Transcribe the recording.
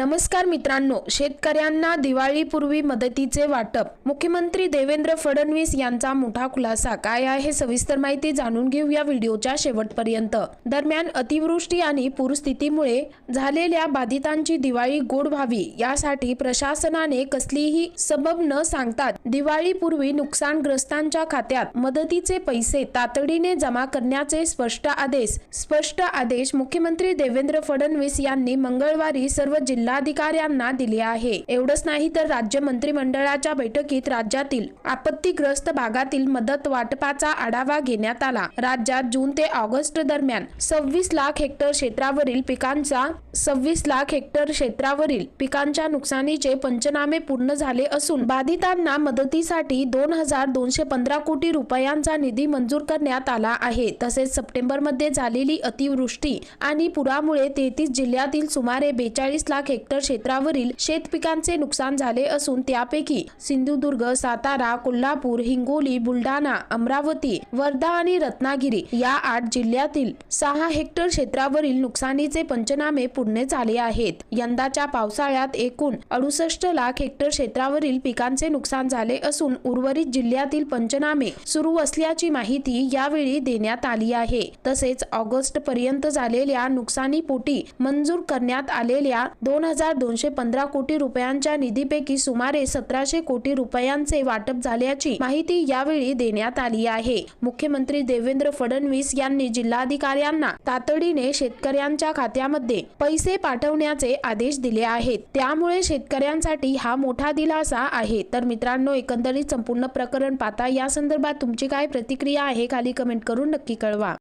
नमस्कार मित्रांनो शेतकऱ्यांना दिवाळीपूर्वी मदतीचे वाटप. मुख्यमंत्री देवेंद्र फडणवीस यांचा मोठा खुलासा. काय आहे सविस्तर माहिती जाणून घेऊ या व्हिडिओच्या शेवटपर्यंत. दरम्यान अतिवृष्टी आणि पूरस्थितीमुळे झालेल्या बाधितांची दिवाळी गोड व्हावी यासाठी प्रशासनाने कसलीही सबब न सांगतात दिवाळीपूर्वी नुकसानग्रस्तांच्या खात्यात मदतीचे पैसे तातडीने जमा करण्याचे स्पष्ट आदेश. स्पष्ट आदेश मुख्यमंत्री देवेंद्र फडणवीस यांनी मंगळवारी सर्व जिल्हा जिल्हाधिकाऱ्यांना दिले आहे. एवढंच नाही तर राज्य मंत्रिमंडळाच्या बैठकीत राज्यातील आपत्तीग्रस्त भागातील मदत वाटपाचा आढावा घेण्यात आला. राज्यात जून ते ऑगस्ट दरम्यान सव्वीस लाख हेक्टर क्षेत्रावरील पिकांचा सव्वीस लाख हेक्टर क्षेत्रावरील पिकांच्या नुकसानीचे पंचनामे पूर्ण झाले असून बाधितांना मदतीसाठी दोन हजार दोनशे पंधरा कोटी रुपयांचा निधी मंजूर करण्यात आला आहे. तसेच सप्टेंबरमध्ये झालेली अतिवृष्टी आणि पुरामुळे तेहतीस जिल्ह्यातील सुमारे बेचाळीस लाख हेक्टर क्षेत्रावरील शेतपिकांचे नुकसान झाले असून त्यापैकी सिंधुदुर्ग सातारा कोल्हापूर हिंगोली बुलढाणा अमरावती वर्धा आणि रत्नागिरी या आठ जिल्ह्यातील सहा हेक्टर क्षेत्रावरील नुकसानीचे पंचनामे पूर्ण झाले आहेत. यंदाच्या पावसाळ्यात एकूण अडुसष्ट लाख हेक्टर क्षेत्रावरील पिकांचे नुकसान झाले असून उर्वरित जिल्ह्यातील पंचनामे सुरू असल्याची माहिती यावेळी देण्यात आली आहे. तसेच ऑगस्ट पर्यंत झालेल्या नुकसानीपोटी मंजूर करण्यात आलेल्या दोन दोन हजार दोनशे पंधरा कोटी रुपयांच्या निधीपैकी सुमारे सतराशे कोटी रुपयांचे वाटप झाल्याची माहिती यावेळी देण्यात आली आहे. मुख्यमंत्री देवेंद्र फडणवीस यांनी जिल्हाधिकाऱ्यांना तातडीने शेतकऱ्यांच्या खात्यामध्ये पैसे पाठवण्याचे आदेश दिले आहेत. त्यामुळे शेतकऱ्यांसाठी हा मोठा दिलासा आहे. तर मित्रांनो एकंदरीत संपूर्ण प्रकरण पाहता या संदर्भात तुमची काय प्रतिक्रिया आहे खाली कमेंट करून नक्की कळवा.